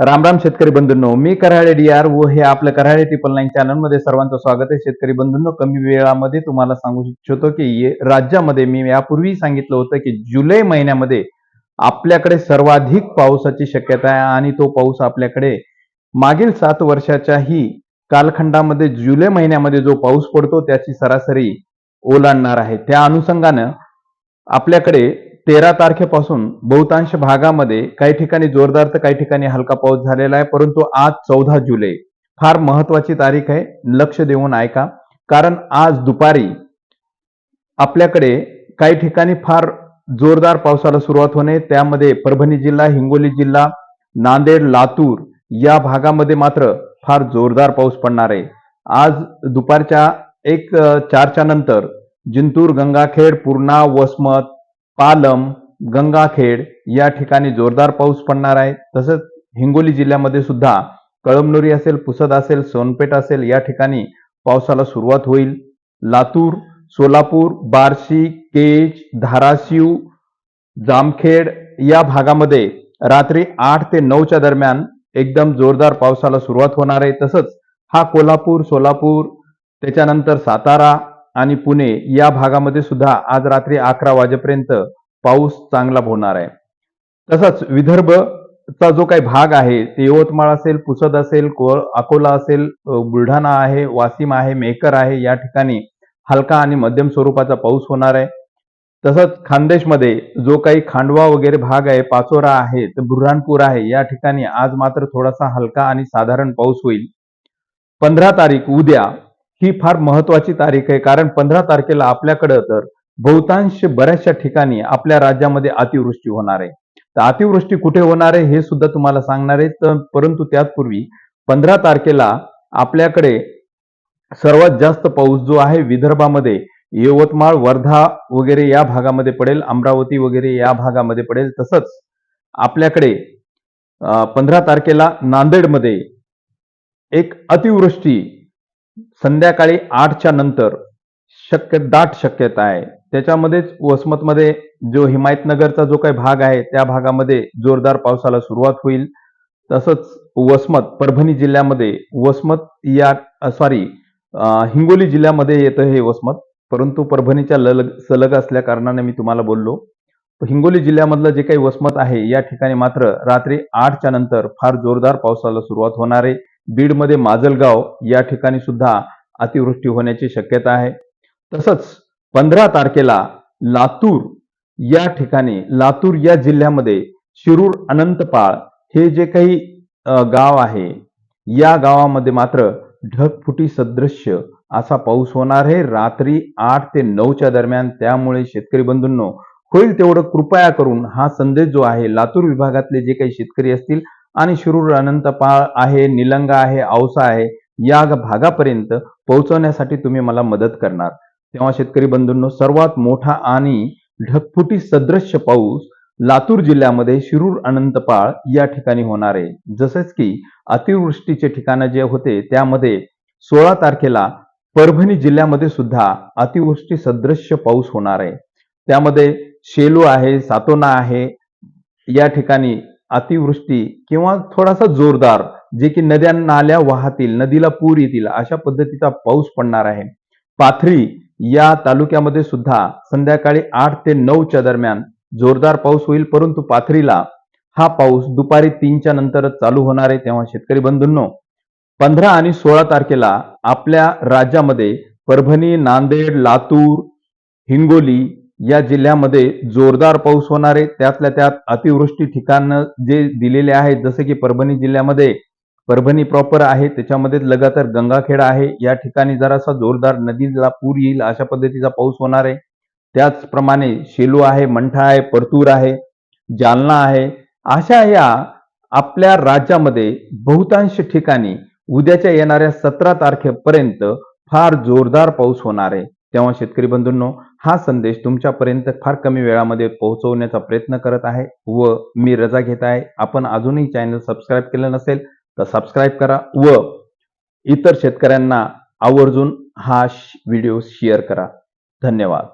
राम राम शेतकरी बंधूंनो मी Karale D R व हे आपल्या कराळे ट्रिपल नाईन चॅनलमध्ये सर्वांचं स्वागत आहे. शेतकरी बंधूंनो कमी वेळामध्ये तुम्हाला सांगू इच्छितो की राज्यामध्ये मी यापूर्वी सांगितलं होतं की जुलै महिन्यामध्ये आपल्याकडे सर्वाधिक पावसाची शक्यता आहे आणि तो पाऊस आपल्याकडे मागील सात वर्षाच्याही कालखंडामध्ये जुलै महिन्यामध्ये जो पाऊस पडतो त्याची सरासरी ओलांडणार आहे. त्या अनुषंगानं आपल्याकडे तेरा तारखेपासून बहुतांश भागामध्ये काही ठिकाणी जोरदार तर काही ठिकाणी हलका पाऊस झालेला आहे परंतु आज चौदा जुलै. फार महत्वाची तारीख आहे लक्ष देऊन ऐका. कारण आज दुपारी आपल्याकडे काही ठिकाणी फार जोरदार पावसाला सुरुवात होणे त्यामध्ये परभणी जिल्हा हिंगोली जिल्हा नांदेड लातूर या भागामध्ये मात्र फार जोरदार पाऊस पडणार आहे. आज दुपारच्या एक चारच्या नंतर जिंतूर गंगाखेड पूर्णा वसमत पालम गंगाखेड या ठिकाणी जोरदार पाऊस पडणार आहे. तसंच हिंगोली जिल्ह्यामध्ये सुद्धा कळमनुरी असेल पुसद असेल सोनपेठ असेल या ठिकाणी पावसाला सुरुवात होईल. लातूर सोलापूर बार्शी केज धाराशिव जामखेड या भागामध्ये रात्री आठ ते नऊच्या दरम्यान एकदम जोरदार पावसाला सुरुवात होणार आहे. तसंच हा कोल्हापूर सोलापूर त्याच्यानंतर सातारा आणि पुणे या भागामध्ये सुद्धा आज रात्री अकरा वाजेपर्यंत पाऊस चांगला होणार आहे. तसंच विदर्भचा जो काही भाग आहे ते यवतमाळ असेल पुसद असेल को अकोला असेल बुलढाणा आहे वाशिम आहे मेकर आहे या ठिकाणी हलका आणि मध्यम स्वरूपाचा पाऊस होणार आहे. तसंच खानदेशमध्ये जो काही खांडवा वगैरे भाग आहे पाचोरा आहे तर बुऱ्हाणपूर आहे या ठिकाणी आज मात्र थोडासा हलका आणि साधारण पाऊस होईल. पंधरा तारीख उद्या ही फार महत्वाची तारीख आहे. कारण पंधरा तारखेला आपल्याकडं तर बहुतांश बऱ्याचशा ठिकाणी आपल्या राज्यामध्ये अतिवृष्टी होणार आहे. तर अतिवृष्टी कुठे होणार आहे हे सुद्धा तुम्हाला सांगणार आहे. तर परंतु त्यापूर्वी पंधरा तारखेला आपल्याकडे सर्वात जास्त पाऊस जो आहे विदर्भामध्ये यवतमाळ वर्धा वगैरे या भागामध्ये पडेल अमरावती वगैरे या भागामध्ये पडेल. तसंच आपल्याकडे पंधरा तारखेला नांदेडमध्ये एक अतिवृष्टी संध्याकाळी आठच्या नंतर शक्य दाट शक्यता आहे. त्याच्यामध्येच वसमतमध्ये जो हिमायतनगरचा जो काही भाग आहे त्या भागामध्ये जोरदार पावसाला सुरुवात होईल. तसंच वसमत परभणी जिल्ह्यामध्ये वसमत या सॉरी हिंगोली जिल्ह्यामध्ये येतं हे वसमत. परंतु परभणीच्या ललग सलग असल्या कारणाने मी तुम्हाला बोललो. हिंगोली जिल्ह्यामधलं जे काही वसमत आहे या ठिकाणी मात्र रात्री आठच्या नंतर फार जोरदार पावसाला सुरुवात होणार आहे. बीडमध्ये माजलगाव या ठिकाणी सुद्धा अतिवृष्टी होण्याची शक्यता आहे. तसंच पंधरा तारखेला लातूर या ठिकाणी लातूर या जिल्ह्यामध्ये शिरूर अनंतपाळ हे जे काही गाव आहे या गावामध्ये मात्र ढगफुटी सदृश्य असा पाऊस होणार आहे. रात्री आठ ते नऊच्या दरम्यान त्यामुळे शेतकरी बंधूंनो होईल तेवढं कृपया करून हा संदेश जो आहे लातूर विभागातले जे काही शेतकरी असतील आणि शिरूर अनंतपाळ आहे निलंगा आहे औसा आहे या भागापर्यंत पोहोचवण्यासाठी तुम्ही मला मदत करणार. तेव्हा शेतकरी बंधूंनो सर्वात मोठा आणि ढगफुटी सदृश्य पाऊस लातूर जिल्ह्यामध्ये शिरूर अनंतपाळ या ठिकाणी होणार आहे. जसेच की अतिवृष्टीचे ठिकाणं जे होते त्यामध्ये सोळा तारखेला परभणी जिल्ह्यामध्ये सुद्धा अतिवृष्टी सदृश्य पाऊस होणार आहे. त्यामध्ये शेलू आहे सातोना आहे या ठिकाणी अतिवृष्टी किंवा थोडासा जोरदार जे की नद्या नाल्या वाहतील नदीला पूर येतील अशा पद्धतीचा पाऊस पडणार आहे. पाथरी या तालुक्यामध्ये सुद्धा संध्याकाळी आठ ते नऊच्या दरम्यान जोरदार पाऊस होईल परंतु पाथरीला हा पाऊस दुपारी तीनच्या नंतरच चालू होणार आहे तेव्हा शेतकरी बंधूंनो पंधरा आणि सोळा तारखेला आपल्या राज्यामध्ये परभणी नांदेड लातूर हिंगोली या जिल्ह्यामध्ये जोरदार पाऊस होणार आहे. त्यातल्या त्यात अतिवृष्टी ठिकाण जे दिलेले आहेत जसे की परभणी जिल्ह्यामध्ये परभणी प्रॉपर आहे. त्याच्यामध्ये लगातार गंगाखेड आहे. या ठिकाणी जरासा जोरदार नदीला पूर येईल अशा पद्धतीचा पाऊस होणार आहे. त्याचप्रमाणे शेलू आहे मंठा आहे परतूर आहे जालना आहे. अशा या आपल्या राज्यामध्ये बहुतांश ठिकाणी उद्याच्या येणाऱ्या सतरा तारखेपर्यंत फार जोरदार पाऊस होणार आहे. तेव्हा शेतकरी बंधूंनो हा संदेश तुमच्यापर्यंत फार कमी वेळामध्ये पोहोचवण्याचा प्रयत्न करत आहे व मी रजा घेत आहे. आपण अजूनही चॅनल सबस्क्राईब केलं नसेल तर सबस्क्राईब करा व इतर शेतकऱ्यांना आवर्जून हा व्हिडिओ शेअर करा. धन्यवाद.